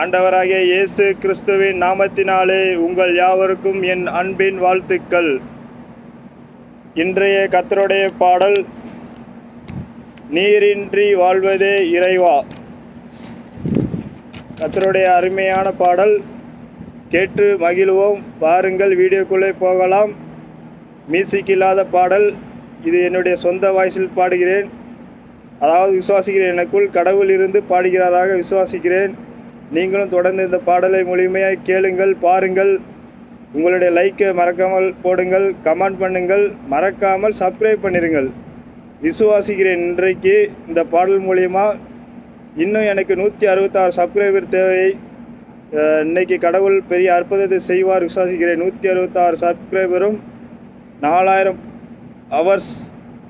ஆண்டவராகிய இயேசு கிறிஸ்துவின் நாமத்தினாலே உங்கள் யாவருக்கும் என் அன்பின் வாழ்த்துக்கள். இன்றைய கத்தருடைய பாடல் நீரின்றி வாழ்வதே இறைவா? கத்தருடைய அருமையான பாடல். கேட்டு மகிழ்வோம். பாருங்கள் வீடியோக்குள்ளே போகலாம். மியூசிக் இல்லாத பாடல். இது என்னுடைய சொந்த வாய்ஸில் பாடுகிறேன். அதாவது விசுவாசிக்கிறேன். எனக்குள் கடவுள் இருந்து பாடுகிறதாக விசுவாசிக்கிறேன். நீங்களும் தொடர்ந்து இந்த பாடலை முழுமையாக கேளுங்கள் பாருங்கள். உங்களுடைய லைக்கை மறக்காமல் போடுங்கள் கமெண்ட் பண்ணுங்கள். மறக்காமல் சப்ஸ்கிரைப் பண்ணிடுங்கள் விசுவாசிக்கிறேன் இன்றைக்கு இந்த பாடல் மூலிமா இன்னும் எனக்கு நூற்றி அறுபத்தாறு சப்ஸ்கிரைபர் தேவை. இன்னைக்கு கடவுள் பெரிய அற்புதத்தை செய்வார் விசுவாசிக்கிறேன். நூற்றி அறுபத்தாறு சப்ஸ்கிரைபரும் நாலாயிரம் அவர்ஸ்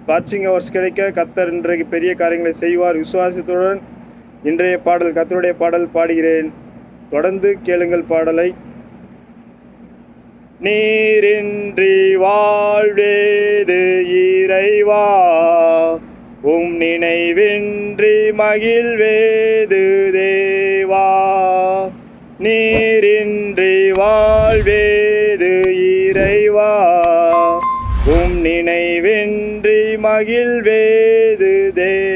வாட்சிங் ஹவர்ஸ் கிடைக்க கத்தர் இன்றைக்கு பெரிய காரியங்களை செய்வார். விசுவாசத்துடன் இன்றைய பாடல் கத்தருடைய பாடல் பாடுகிறேன். தொடர்ந்து கேளுங்கள் பாடலை. நீரின்றி வாழ்வேது இறைவா உம் நினைவின்றி மகிழ்வேது தேவா. நீரின்றி வாழ்வேது இறைவா உம் நினைவின்றி மகிழ்வேது தேவா.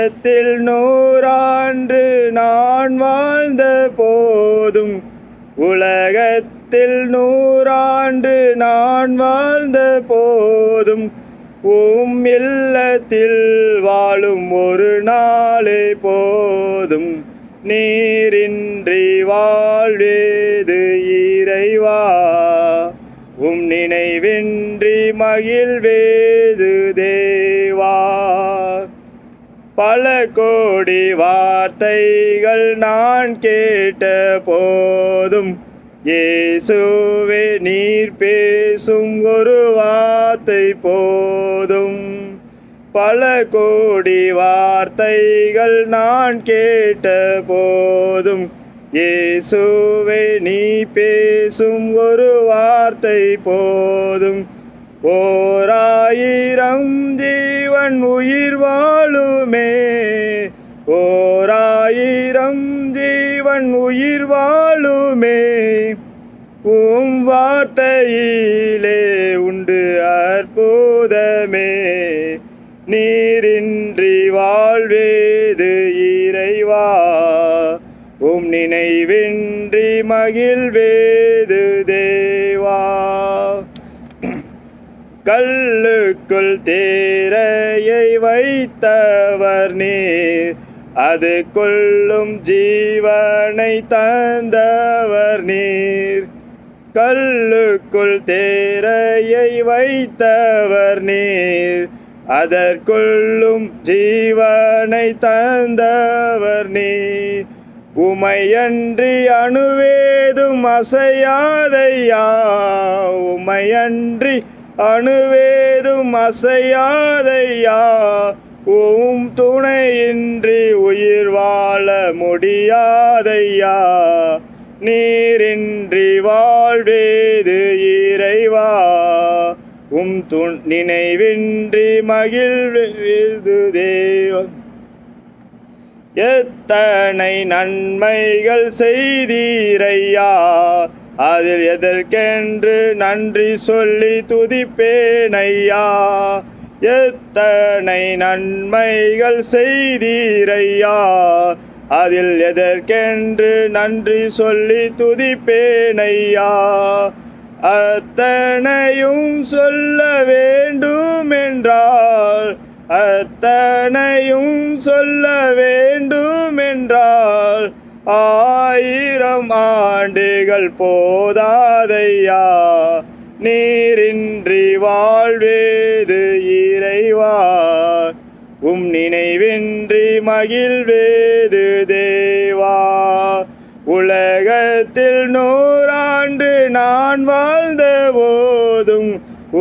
உலகத்தில் நூறாண்டு நான் வாழ்ந்த போதும். உலகத்தில் நூறாண்டு நான் வாழ்ந்த போதும். உம் இல்லத்தில் வாழும் ஒரு நாளே போதும். நீரின்றி வாழ்வேது இறைவா. உம் நினைவின்றி மகிழ்வேது தே பல கோடி வார்த்தைகள் நான் கேட்ட போதும். இயேசுவே நீர் பேசும் ஒரு வார்த்தை போதும். பல கோடி வார்த்தைகள் நான் கேட்ட போதும். இயேசுவே நீ பேசும் ஒரு வார்த்தை போதும். ஓராயிரம் ஜீவன் உயிர்வா ஜீவன் உயிர் வாழுமே உம் வார்த்தையிலே உண்டு அற்புதமே. நீரின்றி வாழ்வேது இறைவா உம் நினைவின்றி மகிழ்வேது தேவா. கல்லுக்குள் தேரையை வைத்தவர் நீர் அது கொள்ளும் ஜீவனை தந்தவர் நீர். கல்லுக்குள் தேரையை வைத்தவர் நீர். அதற்குள்ளும் ஜீவனை தந்தவர் நீர். உமையன்றி அணுவேதும் அசையாதையா? உமையன்றி அணுவேதும் அசையாதையா? உம் துணையின்றி உயிர் வாழ முடியாதையா? நீரின்றி வாழ்வேது இறைவா? உம் துண் நினைவின்றி மகிழ்வேது தேவன். எத்தனை நன்மைகள் செய்தீரையா? அதில் எதற்கென்று நன்றி சொல்லி துதிப்பேனையா? எத்தனை நன்மைகள் செய்தீரையா? அதில் எதற்கென்று நன்றி சொல்லி துதிப்பேனையா? அத்தனையும் சொல்ல வேண்டும் என்றால் அத்தனையும் சொல்ல வேண்டும் என்றால் ஆயிரம் ஆண்டுகள் போதாதையா? நீரின்றி வாழ்வேது செய்வார். உம் நினைவின்றி மகிழ்வேது தேவா. உலகத்தில் நூறாண்டு நான் வாழ்ந்த போதும்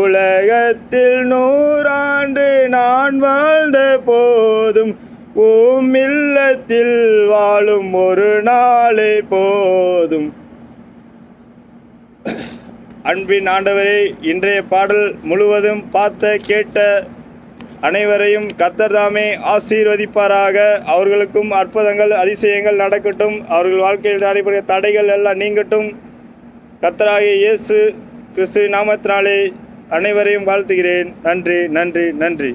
உலகத்தில் நூறாண்டு நான் வாழ்ந்த போதும் ஓம் இல்லத்தில் வாழும் ஒரு நாளே போதும். அன்பின் ஆண்டவரே இன்றைய பாடல் முழுவதும் பார்த்த கேட்ட அனைவரையும் கத்தர் தாமே ஆசீர்வதிப்பாராக. அவர்களுக்கும் அற்புதங்கள் அதிசயங்கள் நடக்கட்டும். அவர்கள் வாழ்க்கையில் நடைபெறுகிற தடைகள் எல்லாம் நீங்கட்டும். கத்தராகிய இயேசு கிறிஸ்து நாமத்தினாலே அனைவரையும் வாழ்த்துகிறேன். நன்றி நன்றி நன்றி.